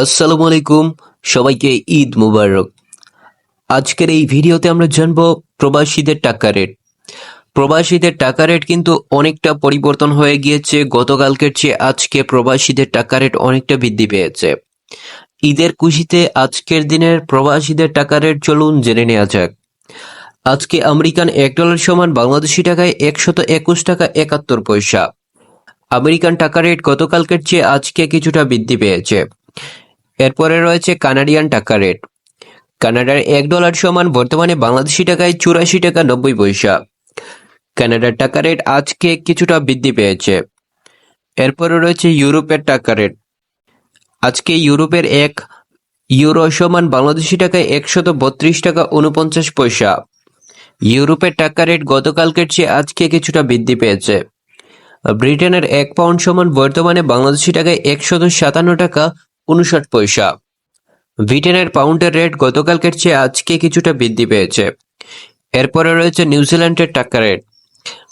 আসসালামু আলাইকুম, সবাইকে ঈদ মুবারক। আজকের এই ভিডিওতে আমরা জানব প্রবাসীদের টাকা রেট। প্রবাসীদের টাকা রেট কিন্তু অনেকটা পরিবর্তন হয়ে গিয়েছে। গতকালকের চেয়ে আজকে প্রবাসীদের টাকা রেট অনেকটা বৃদ্ধি পেয়েছে। ঈদের খুশিতে আজকের দিনের প্রবাসীদের টাকা রেট চলুন জেনে নেওয়া যাক। আজকে আমেরিকান এক ডলার সমান বাংলাদেশি টাকায় একশত একুশ টাকা একাত্তর পয়সা। আমেরিকান টাকা রেট গতকালকের চেয়ে আজকে কিছুটা বৃদ্ধি পেয়েছে। এরপরে রয়েছে কানাডিয়ান টাকা রেট। কানাডার এক ডলার সমান বর্তমানে বাংলাদেশি টাকায় চুরাশি টাকা নব্বই পয়সা। কানাডার টাকা রেট আজকে কিছুটা বৃদ্ধি পেয়েছে। এরপরে রয়েছে ইউরোপের টাকা রেট। আজকে ইউরোপের এক ইউরো সমান বাংলাদেশি টাকায় একশত বত্রিশ টাকা উনপঞ্চাশ পয়সা। ইউরোপের টাকা রেট গতকালকের চেয়ে আজকে কিছুটা বৃদ্ধি পেয়েছে। ব্রিটেনের এক পাউন্ড সমান বর্তমানে বাংলাদেশি টাকায় একশত সাতান্ন টাকা উনষাট পয়সা। ব্রিটেনের পাউন্ডের রেট গতকালকের চেয়ে আজকে কিছুটা বৃদ্ধি পেয়েছে। এরপরে রয়েছে নিউজিল্যান্ডের টাকা রেট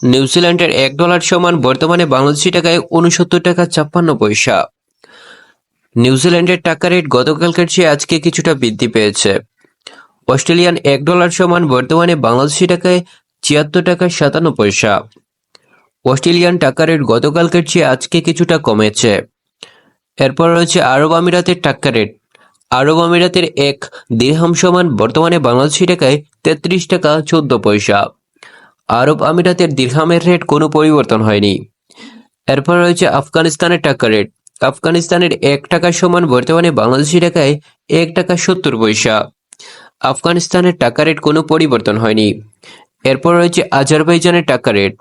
নিউজিল্যান্ডের এক ডলার সমান বর্তমানে বাংলাদেশি টাকায় উনসত্তর টাকা ছাপ্পান্ন পয়সা। নিউজিল্যান্ডের টাকা রেট গতকালকের চেয়ে আজকে কিছুটা বৃদ্ধি পেয়েছে। অস্ট্রেলিয়ান এক ডলার সমান বর্তমানে বাংলাদেশি টাকায় ছিয়াত্তর টাকা সাতান্ন পয়সা। অস্ট্রেলিয়ান টাকা রেট গতকালকের চেয়ে আজকে কিছুটা কমেছে। এরপর রয়েছে আরব আমিরাতের টাকা রেট আরব আমিরাতের এক দিরহাম সমান বর্তমানে বাংলাদেশি টাকায় তেত্রিশ টাকা চোদ্দ পয়সা। আরব আমিরাতের দিরহামের রেট কোনো পরিবর্তন হয়নি। এরপর রয়েছে আফগানিস্তানের টাকা রেট আফগানিস্তানের এক টাকা সমান বর্তমানে বাংলাদেশি টাকায় এক টাকা সত্তর পয়সা। আফগানিস্তানের টাকা রেট কোনো পরিবর্তন হয়নি। এরপর রয়েছে আজারবাইজানের টাকা রেট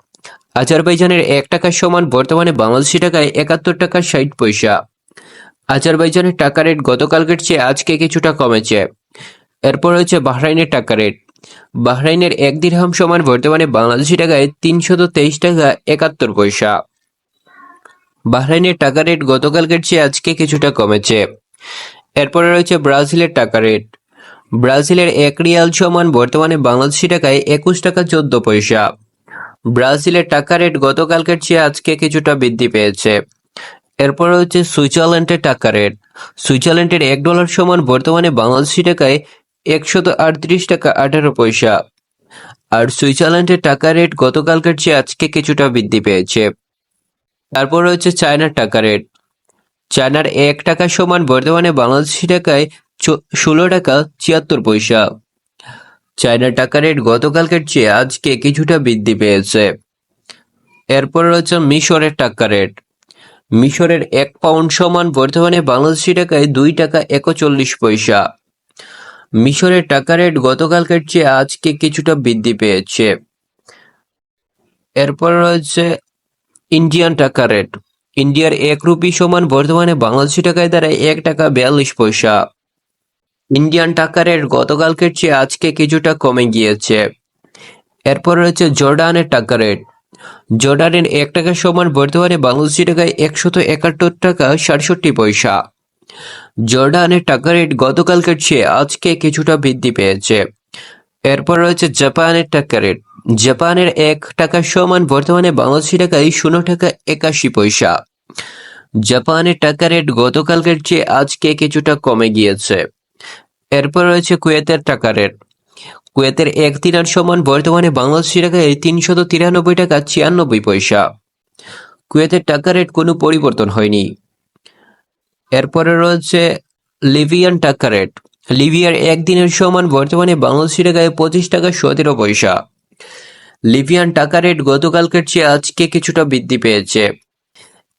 আজারবাইজানের এক টাকার সমান বর্তমানে বাংলাদেশি টাকায় একাত্তর টাকা ষাট পয়সা। আজারবাইজানের টাকা রেট গতকালকের চেয়ে আজকে কিছুটা কমেছে। এরপর রয়েছে বাহরাইনের টাকা রেট। বাহরাইনের এক দিরহাম সমান বর্তমানে বাংলাদেশি টাকায় তিনশত তেইশ টাকা একাত্তর পয়সা। বাহরাইনের টাকা রেট গতকালকের চেয়ে আজকে কিছুটা কমেছে। এরপরে রয়েছে ব্রাজিলের টাকা রেট। ব্রাজিলের এক রিয়াল সমান বর্তমানে বাংলাদেশি টাকায় একুশ টাকা চোদ্দ পয়সা। ব্রাজিলের টাকা রেট গতকালকের চেয়ে আজকে কিছুটা বৃদ্ধি পেয়েছে। এরপর হচ্ছে সুইজারল্যান্ডের টাকা রেট। সুইজারল্যান্ডের এক ডলার সমান বর্তমানে বাংলাদেশি টাকায় একশত আটত্রিশ টাকা আঠারো পয়সা। আর সুইজারল্যান্ডের টাকা রেট গতকালকার চেয়ে আজকে কিছুটা বৃদ্ধি পেয়েছে। তারপর রয়েছে চায়নার টাকা রেট। চায়নার এক টাকা সমান বর্তমানে বাংলাদেশি টাকায় ষোলো টাকা ছিয়াত্তর পয়সা। চায়নার টাকা রেট গতকালকের চেয়ে আজকে কিছুটা বৃদ্ধি পেয়েছে। এরপর রয়েছে মিশরের টাকা রেট। মিশরের এক পাউন্ড সমান বর্তমানে বাংলাদেশি টাকায় দুই টাকা একচল্লিশ পয়সা। মিশরের টাকা রেট গতকালকের চেয়ে আজকে কিছুটা বৃদ্ধি পেয়েছে। এরপর রয়েছে ইন্ডিয়ান টাকা রেট। ইন্ডিয়ার এক রুপি সমান বর্তমানে বাংলাদেশি টাকায় দাঁড়ায় এক টাকা বিয়াল্লিশ পয়সা। ইন্ডিয়ান টাকা রেট গতকালকের চেয়ে আজকে কিছুটা কমে গিয়েছে। এরপর রয়েছে জর্ডানের টাকা রেট। জর্ডানের এক টাকা সমান বর্তমানে বাংলাদেশি টাকায় একশত একাত্তর টাকা সাতষট্টি পয়সা। জর্ডানের টাকা রেট গতকালকের চেয়ে আজকে কিছুটা বৃদ্ধি পেয়েছে। এরপর রয়েছে জাপানের টাকা রেট। জাপানের এক টাকা সমান বর্তমানে বাংলাদেশি টাকায় শূন্য টাকা একাশি পয়সা। জাপানের টাকা রেট গতকালকের চেয়ে আজকে কিছুটা কমে গিয়েছে। এরপর রয়েছে কুয়েতের টাকা রেট। কুয়েতের এক দিনার সমান বর্তমানে বাংলাদেশি টাকায় তিনশত তিরানব্বই টাকা ছিয়ানব্বই পয়সা। কুয়েতের টাকা রেট কোনো পরিবর্তন হয়নি। এরপরে রয়েছে লিবিয়ান টাকা রেট। লিবিয়ার একদিনের সমান বর্তমানে বাংলাদেশি টাকায় পঁচিশ টাকা সতেরো পয়সা। লিবিয়ান টাকা রেট গতকালকের চেয়ে আজকে কিছুটা বৃদ্ধি পেয়েছে।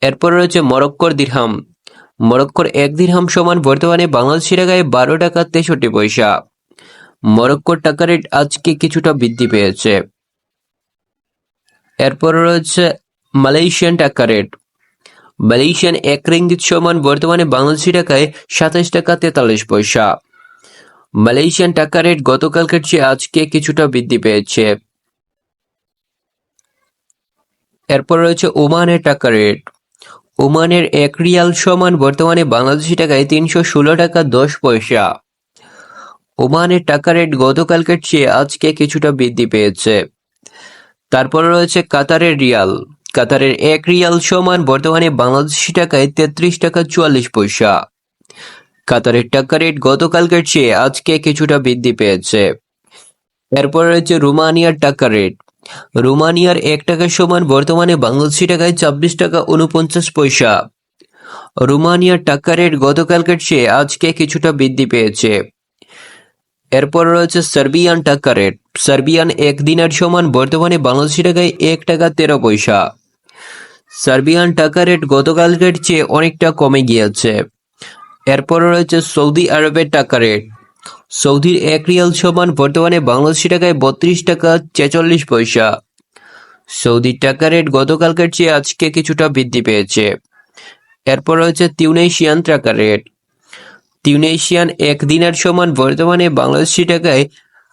এরপর রয়েছে মরক্কোর দিরহাম। মরক্কোর এক দিরহাম সমান বর্তমানে বাংলাদেশি টাকায় বারো টাকা তেষট্টি পয়সা। মরক্কোর টাকা রেট আজকে কিছুটা বৃদ্ধি পেয়েছে। এরপর রয়েছে মালয়েশিয়ান টাকা রেট। মালয়েশিয়ান এক রিঙ্গিত সমান বর্তমানে বাংলাদেশি টাকায় সাতাশ টাকা তেতাল্লিশ পয়সা। মালয়েশিয়ান টাকা রেট গতকালকের চেয়ে আজকে কিছুটা বৃদ্ধি পেয়েছে। এরপর রয়েছে ওমানের টাকা রেট। ওমানের এক রিয়াল সমান বর্তমানে বাংলাদেশি টাকায় তিনশো ষোলো টাকা দশ পয়সা। ওমানের টাকা রেট গতকালকের চেয়ে আজকে কিছুটা বৃদ্ধি পেয়েছে। তারপর রয়েছে কাতারের রিয়াল। কাতারের এক রিয়াল সমান বর্তমানে বাংলাদেশি টাকায় তেত্রিশ টাকা চুয়াল্লিশ পয়সা। কাতারের টাকা রেট গতকালকের চেয়ে আজকে কিছুটা বৃদ্ধি পেয়েছে। এরপর রয়েছে রোমানিয়ার টাকা রেট। রোমানিয়ার এক টাকার সমান বর্তমানে বাংলাদেশি টাকায় ছাব্বিশ টাকা উনপঞ্চাশ পয়সা। রোমানিয়ার টাকা রেট গতকালকের চেয়ে আজকে কিছুটা বৃদ্ধি পেয়েছে। এরপর রয়েছে সার্বিয়ান টাকা রেট। সার্বিয়ান এক দিনের সমান, বর্তমানে বাংলাদেশি টাকায় এক টাকা তেরো পয়সা। সার্বিয়ান টাকা রেট গতকালকের চেয়ে অনেকটা কমে গিয়েছে। এরপর রয়েছে সৌদি আরবের টাকা রেট। সৌদির এক রিয়াল সমান, বর্তমানে বাংলাদেশি টাকায় বত্রিশ টাকা ছেচল্লিশ পয়সা। সৌদির টাকা রেট গতকালকের চেয়ে আজকে কিছুটা বৃদ্ধি পেয়েছে। এরপর রয়েছে তিউনেশিয়ান টাকা রেট। তিউনেশিয়ান এক দিনের সমান বর্তমানে বাংলাদেশি টাকায়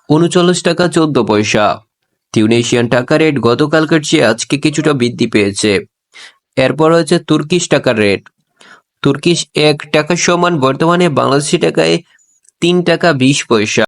উনচল্লিশ টাকা চোদ্দ পয়সা। তিউনেশিয়ান টাকা রেট গতকালকার চেয়ে আজকে কিছুটা বৃদ্ধি পেয়েছে। এরপর রয়েছে তুর্কিশ টাকার রেট। তুর্কিশ এক টাকা সমান বর্তমানে বাংলাদেশি টাকায় তিন টাকা বিশ পয়সা।